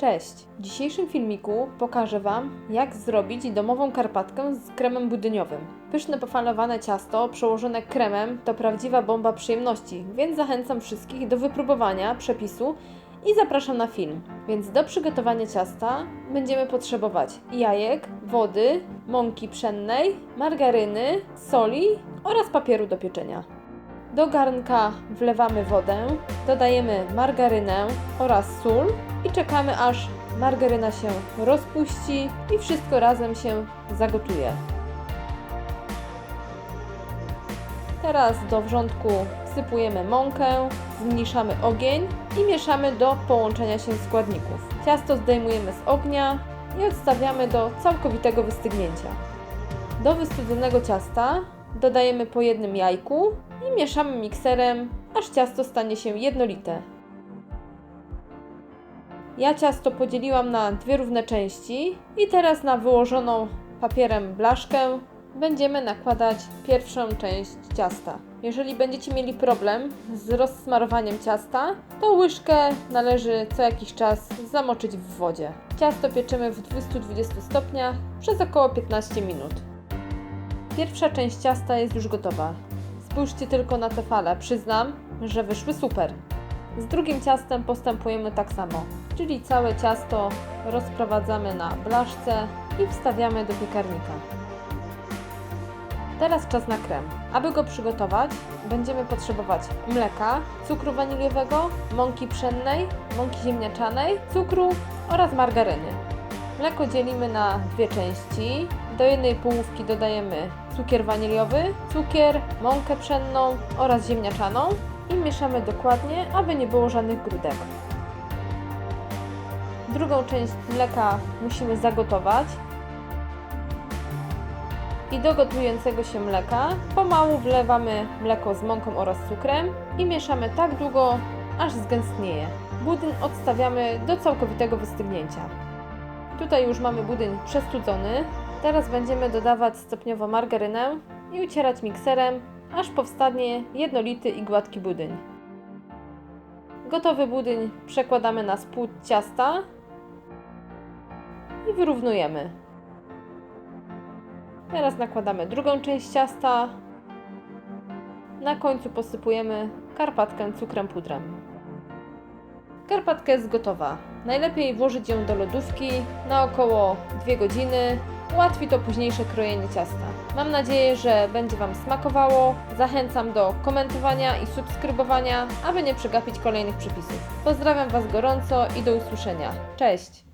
Cześć! W dzisiejszym filmiku pokażę Wam, jak zrobić domową karpatkę z kremem budyniowym. Pyszne pofalowane ciasto przełożone kremem to prawdziwa bomba przyjemności, więc zachęcam wszystkich do wypróbowania przepisu i zapraszam na film. Więc do przygotowania ciasta będziemy potrzebować jajek, wody, mąki pszennej, margaryny, soli oraz papieru do pieczenia. Do garnka wlewamy wodę, dodajemy margarynę oraz sól i czekamy aż margaryna się rozpuści i wszystko razem się zagotuje. Teraz do wrzątku wsypujemy mąkę, zmniejszamy ogień i mieszamy do połączenia się składników. Ciasto zdejmujemy z ognia i odstawiamy do całkowitego wystygnięcia. Do wystudzonego ciasta dodajemy po jednym jajku i mieszamy mikserem, aż ciasto stanie się jednolite. Ja ciasto podzieliłam na dwie równe części i teraz na wyłożoną papierem blaszkę będziemy nakładać pierwszą część ciasta. Jeżeli będziecie mieli problem z rozsmarowaniem ciasta, to łyżkę należy co jakiś czas zamoczyć w wodzie. Ciasto pieczymy w 220 stopniach przez około 15 minut. Pierwsza część ciasta jest już gotowa. Spójrzcie tylko na te fale, przyznam, że wyszły super. Z drugim ciastem postępujemy tak samo, czyli całe ciasto rozprowadzamy na blaszce i wstawiamy do piekarnika. Teraz czas na krem. Aby go przygotować, będziemy potrzebować mleka, cukru waniliowego, mąki pszennej, mąki ziemniaczanej, cukru oraz margaryny. Mleko dzielimy na dwie części. Do jednej połówki dodajemy cukier waniliowy, cukier, mąkę pszenną oraz ziemniaczaną i mieszamy dokładnie, aby nie było żadnych grudek. Drugą część mleka musimy zagotować. I do gotującego się mleka pomału wlewamy mleko z mąką oraz cukrem i mieszamy tak długo, aż zgęstnieje. Budyń odstawiamy do całkowitego wystygnięcia. Tutaj już mamy budyń przestudzony. Teraz będziemy dodawać stopniowo margarynę i ucierać mikserem, aż powstanie jednolity i gładki budyń. Gotowy budyń przekładamy na spód ciasta i wyrównujemy. Teraz nakładamy drugą część ciasta. Na końcu posypujemy karpatkę cukrem pudrem. Karpatka jest gotowa. Najlepiej włożyć ją do lodówki na około 2 godziny. Ułatwi to późniejsze krojenie ciasta. Mam nadzieję, że będzie Wam smakowało. Zachęcam do komentowania i subskrybowania, aby nie przegapić kolejnych przepisów. Pozdrawiam Was gorąco i do usłyszenia. Cześć!